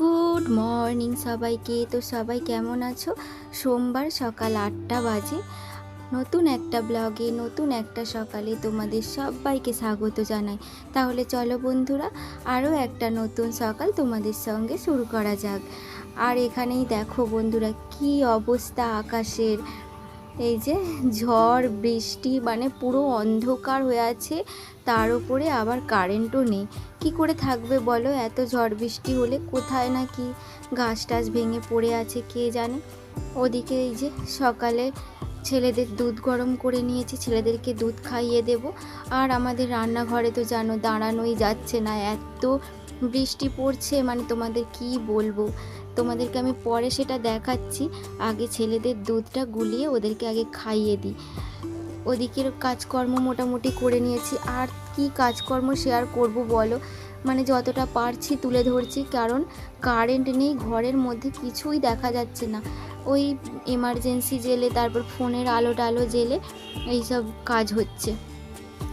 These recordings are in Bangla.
গুড মর্নিং সবাইকে। তো সবাই কেমন আছো? সোমবার সকাল আটটা বাজে। নতুন একটা ব্লগে, নতুন একটা সকালে তোমাদের সবাইকে স্বাগত জানাই। তাহলে চলো বন্ধুরা আরও একটা নতুন সকাল তোমাদের সঙ্গে শুরু করা যাক। আর এখানেই দেখো বন্ধুরা, কি অবস্থা আকাশের। এই যে ঝড়, বৃষ্টি মানে পুরো অন্ধকার হয়ে আছে। তার উপরে আবার কারেন্টও নেই। কি করে থাকবে বলো? এত ঝড় বৃষ্টি হলে কোথায় না কি গাছ টাছ ভেঙে পড়ে আছে কে জানে? ওদিকে এই যে সকালে ছেলেদের দুধ গরম করে নিয়েছি, ছেলেদেরকে দুধ খাইয়ে দেব। আর আমাদের রান্নাঘরে তো জানো দাঁড়ানোই যাচ্ছে না। এত বৃষ্টি পড়ছে মানে তোমাদের কি বলব? তোমাদেরকে আমি পরে সেটা দেখাচ্ছি। আগে ছেলেদের দুধটা গুলিয়ে ওদেরকে আগে খাইয়ে দিই। ওদিকের কাজকর্ম মোটামুটি করে নিয়েছি। আর কি কাজকর্ম শেয়ার করব বলো? মানে যতটা পারছি তুলে ধরছি, কারণ কারেন্ট নেই, ঘরের মধ্যে কিছুই দেখা যাচ্ছে না। ওই এমার্জেন্সি জেলে, তারপর ফোনের আলো টালো জেলে এইসব কাজ হচ্ছে।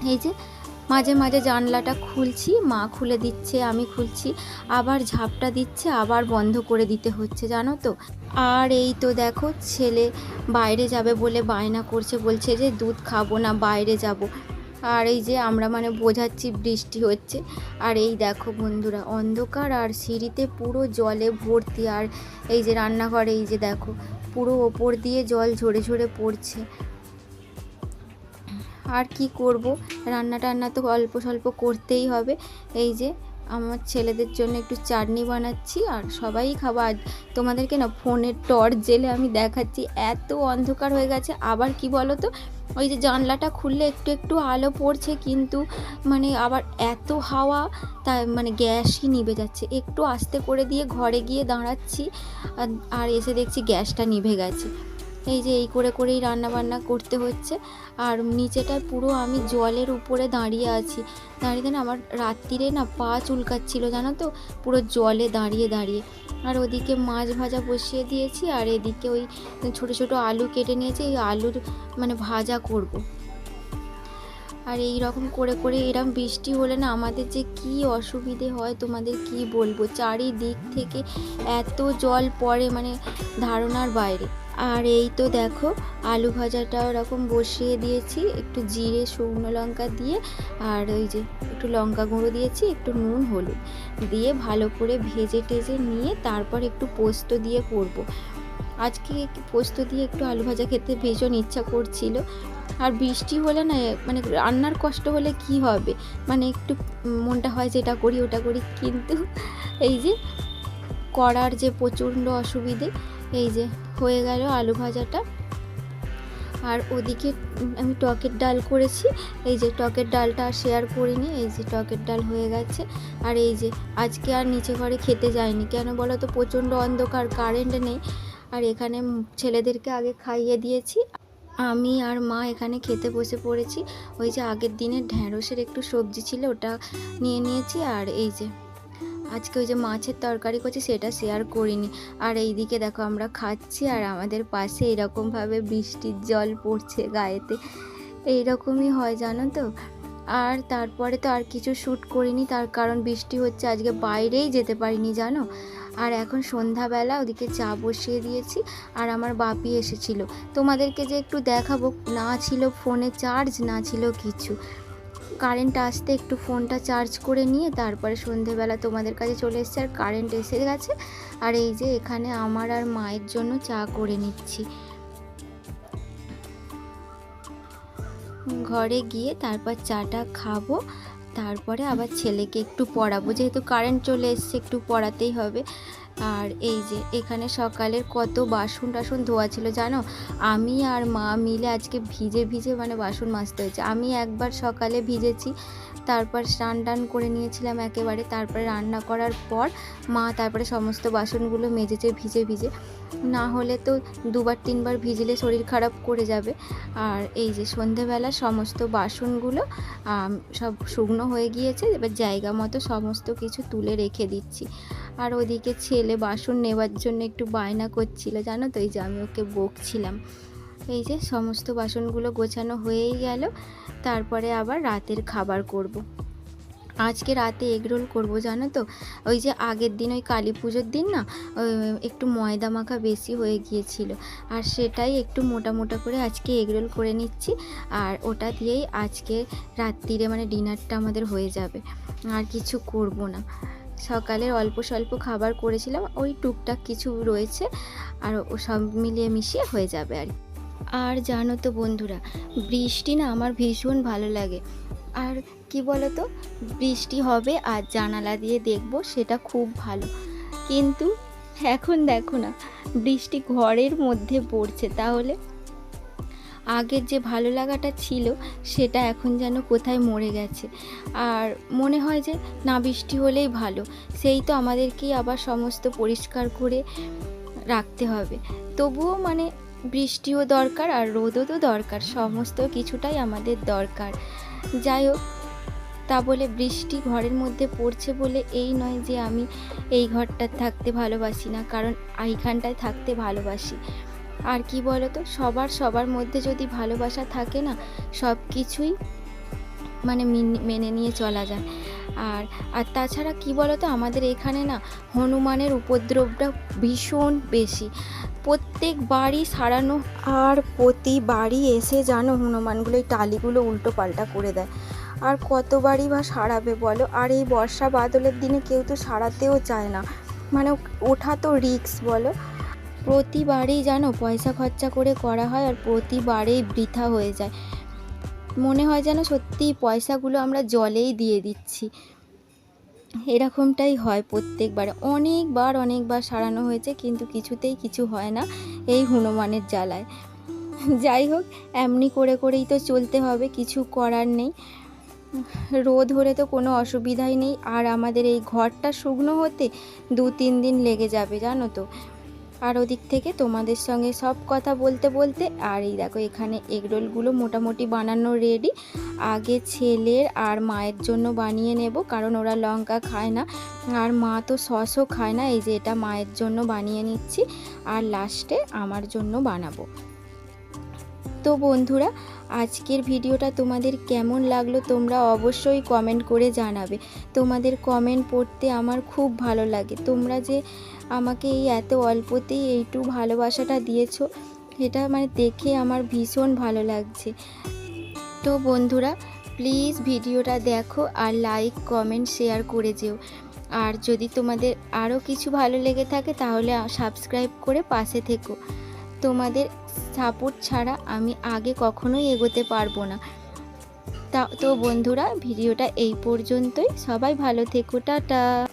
এই যে মাঝে মাঝে জানলাটা খুলছি, মা খুলে দিচ্ছে, আমি খুলছি, আবার ঝাপটা দিচ্ছে, আবার বন্ধ করে দিতে হচ্ছে, জানো তো? আর এই তো দেখো, ছেলে বাইরে যাবে বলে বায়না করছে, বলছে যে দুধ খাব না, বাইরে যাব। আর এই যে আমরা মানে বোঝাচ্ছি বৃষ্টি হচ্ছে। আর এই দেখো বন্ধুরা, অন্ধকার আর সিঁড়িতে পুরো জলে ভর্তি। আর এই যে রান্নাঘরে, এই যে দেখো, পুরো ওপর দিয়ে জল ঝরে ঝরে পড়ছে। আর কি করব? রান্না টান্না তো অল্প স্বল্প করতেই হবে। এই যে, আমার ছেলেদের জন্য একটু চাটনি বানাচ্ছি আর সবাই খাবার তোমাদেরকে না ফোনের টর্চ জেলে আমি দেখাচ্ছি, এত অন্ধকার হয়ে গেছে। আবার কি বলো তো ওই যে জানলাটা খুললে একটু একটু আলো পড়ছে কিন্তু মানে আবার এত হাওয়া, তাই মানে গ্যাসই নিভে যাচ্ছে। একটু আস্তে করে দিয়ে ঘরে গিয়ে দাঁড়াচ্ছি আর- আর এসে দেখছি গ্যাসটা নিভে গেছে। এই যে এই করে করেই রান্না বান্না করতে হচ্ছে। আর নিচেটায় পুরো আমি জলের উপরে দাঁড়িয়ে আছি। দাঁড়িয়ে না আমার রাত্রিরে না পা চুলকাচ্ছিল, জানো তো? পুরো জলে দাঁড়িয়ে দাঁড়িয়ে। আর ওদিকে মাছ ভাজা বসিয়ে দিয়েছি, আর এদিকে ওই ছোট ছোট আলু কেটে নিয়েছি, এই আলুর মানে ভাজা করব। আর এই রকম করে করে এরম বৃষ্টি হলে না আমাদের যে কি অসুবিধে হয়, তোমাদের কি বলব? চারিদিক থেকে এত জল পড়ে মানে ধারণার বাইরে। আর এই তো দেখো, আলু ভাজাটা ওরকম বসিয়ে দিয়েছি, একটু জিরে, শুকনো লঙ্কা দিয়ে, আর ওই যে একটু লঙ্কা গুঁড়ো দিয়েছি, একটু নুন, হলুদ দিয়ে ভালো করে ভেজে টেজে নিয়ে তারপর একটু পোস্ত দিয়ে করব। আজকে পোস্ত দিয়ে একটু আলু ভাজা খেতে ভীষণ ইচ্ছা করছিল আর বৃষ্টি হলে না মানে রান্নার কষ্ট হলে কি হবে মানে একটু মনটা হয় যে এটা করি, ওটা করি, কিন্তু এই যে করার যে প্রচণ্ড অসুবিধে এই যে হয়ে গেল আলু ভাজাটা। আর ওদিকে আমি টকের ডাল করেছি। এই যে টকের ডালটা আর শেয়ার করিনি, এই যে টকের ডাল হয়ে গেছে। আর এই যে আজকে আর নিচে ঘরে খেতে যায়নি কেন বলো তো, প্রচণ্ড অন্ধকার কারেন্ট নেই। আর এখানে ছেলেদেরকে আগে খাইয়ে দিয়েছি। আমি আর মা এখানে খেতে বসে পড়েছি। ওই যে আগের দিনের ঢ্যাঁড়সের একটু সবজি ছিল, ওটা নিয়ে নিয়েছি। আর এই যে আজকে ওই যে মাছের তরকারি করছি সেটা শেয়ার করিনি। আর এইদিকে দেখো আমরা খাচ্ছি আর আমাদের পাশে এরকমভাবে বৃষ্টির জল পড়ছে গায়েতে। এইরকমই হয় জানো তো? আর তারপরে তো আর কিছু শ্যুট করিনি, তার কারণ বৃষ্টি হচ্ছে, আজকে বাইরেই যেতে পারিনি জানো? আর এখন সন্ধ্যাবেলা ওদিকে চা বসিয়ে দিয়েছি আর আমার বাপি এসেছিল। তোমাদেরকে যে একটু দেখাবো, না ছিল ফোনে চার্জ না ছিল কিছু। কারেন্ট আসতে একটু ফোনটা চার্জ করে নিয়ে তারপরে সন্ধেবেলা তোমাদের কাছে চলে এসেছে আর কারেন্ট এসে গেছে। আর এই যে এখানে আমার আর মায়ের জন্য চা করে নিচ্ছি। ঘরে গিয়ে তারপর চাটা খাব, তারপরে আবার ছেলেকে একটু পড়াবো। যেহেতু কারেন্ট চলে এসছে, একটু পড়াতেই হবে। আর এই যে এখানে সকালের কত বাসন টাসন ধোয়া ছিল জানো? আমি আর মা মিলে আজকে ভিজে ভিজে মানে বাসন মাজতে হয়েছে। আমি একবার সকালে ভিজেছি, তারপর স্নান টান করে নিয়েছিলাম একেবারে, তারপরে রান্না করার পর মা তারপরে সমস্ত বাসনগুলো মেজেছে, ভিজে ভিজে। না হলে তো দুবার তিনবার ভিজলে শরীর খারাপ করে যাবে। আর এই যে সন্ধেবেলা সমস্ত বাসনগুলো সব শুকনো হয়ে গিয়েছে, এবার জায়গা মতো সমস্ত কিছু তুলে রেখে দিচ্ছি। আর ওদিকে ছেলে বাসন নেওয়ার জন্য একটু বায়না করছিল, জানো তো? এই যে আমি ওকে বকছিলাম। এই যে সমস্ত বাসনগুলো গোছানো হয়েই গেল, তারপরে আবার রাতের খাবার করব। আজকে রাতে এগরোল করব, জানো তো? ওই যে আগের দিন, ওই কালী পুজোর দিন না একটু ময়দা মাখা বেশি হয়ে গিয়েছিল। আর সেটাই একটু মোটা মোটা করে আজকে এগরোল করে নিচ্ছি, আর ওটা দিয়েই আজকে রাত্রিরে মানে ডিনারটা আমাদের হয়ে যাবে। আর কিছু করব না। সকালের অল্প স্বল্প খাবার করেছিলাম, ওই টুকটাক কিছু রয়েছে আর ও সব মিলিয়ে মিশিয়ে হয়ে যাবে আর। আর জানো তো বন্ধুরা, বৃষ্টি না আমার ভীষণ ভালো লাগে। আর কি বলো তো বৃষ্টি হবে আর জানালা দিয়ে দেখব সেটা খুব ভালো। কিন্তু এখন দেখো না, বৃষ্টি ঘরের মধ্যে পড়ছে তাহলে। আগের যে ভালো লাগাটা ছিল, সেটা এখন যেন কোথায় মরে গেছে। আর মনে হয় যে না বৃষ্টি হলেই ভালো, সেই তো আমাদেরকেই আবার সমস্ত পরিষ্কার করে রাখতে হবে। তবুও মানে বৃষ্টিও দরকার আর রোদও তো দরকার, সমস্ত কিছুটাই আমাদের দরকার। যাই হোক, তা বলে বৃষ্টি ঘরের মধ্যে পড়ছে বলে এই নয় যে আমি এই ঘরটায় থাকতে ভালোবাসি না, কারণ এইখানটায় থাকতে ভালোবাসি। আর কি বলো তো সবার সবার মধ্যে যদি ভালোবাসা থাকে না, সব কিছুই মানে মেনে নিয়ে চলা যায়। আর আর তাছাড়া কি বলো তো আমাদের এখানে না হনুমানের উপদ্রবটা ভীষণ বেশি। প্রত্যেক বাড়ি সারানো আর প্রতি বাড়ি এসে জানো হনুমানগুলো এই টালিগুলো উল্টো পাল্টা করে দেয়। আর কতবারই বা সারাবে বলো, আর এই বর্ষা বাদলের দিনে কেউ তো সারাতেও চায় না। মানে ওঠা তো রিক্স বলো। প্রতিবারেই জানো পয়সা খরচা করে করা হয় আর প্রতিবারেই বৃথা হয়ে যায়। মনে হয় যেন সত্যি পয়সাগুলো আমরা জলেই দিয়ে দিচ্ছি। এরকমটাই হয় প্রত্যেকবার। অনেকবার অনেকবার সারানো হয়েছে কিন্তু কিছুতেই কিছু হয় না এই হনুমানের জ্বালায়। যাই হোক, এমনি করে করেই তো চলতে হবে, কিছু করার নেই। রোদ হলে তো কোনো অসুবিধাই নেই। আর আমাদের এই ঘরটা শুকনো হতে দু তিন দিন লেগে যাবে, জানো তো? আর ওদিক থেকে তোমাদের সঙ্গে সব কথা বলতে বলতে, আর এই দেখো এখানে এগরোলগুলো মোটামুটি বানানো রেডি আগে ছেলের আর মায়ের জন্য বানিয়ে নেব, কারণ ওরা লঙ্কা খায় না। আর মা তো সসও খায় না, এই যে এটা মায়ের জন্য বানিয়ে নিচ্ছি। আর লাস্টে আমার জন্য বানাবো। তো বন্ধুরা, আজকের ভিডিওটা তোমাদের কেমন লাগল তোমরা অবশ্যই কমেন্ট করে জানাবে। তোমাদের কমেন্ট পড়তে আমার খুব ভালো লাগে। তোমরা যে আমাকে এই এত অল্পতেই এইটু ভালোবাসাটা দিয়েছ, এটা মানে দেখে আমার ভীষণ ভালো লাগছে। তো বন্ধুরা প্লিজ ভিডিওটা দেখো আর লাইক কমেন্ট শেয়ার করে যেও। আর যদি তোমাদের আরও কিছু ভালো লেগে থাকে তাহলে সাবস্ক্রাইব করে পাশে থেকো। তোমাদের সাপোর্ট ছাড়া আমি আগে কখনোই এগোতে পারব না। তা, তো বন্ধুরা, ভিডিওটা এই পর্যন্তই। সবাই ভালো থেকো, টাটা।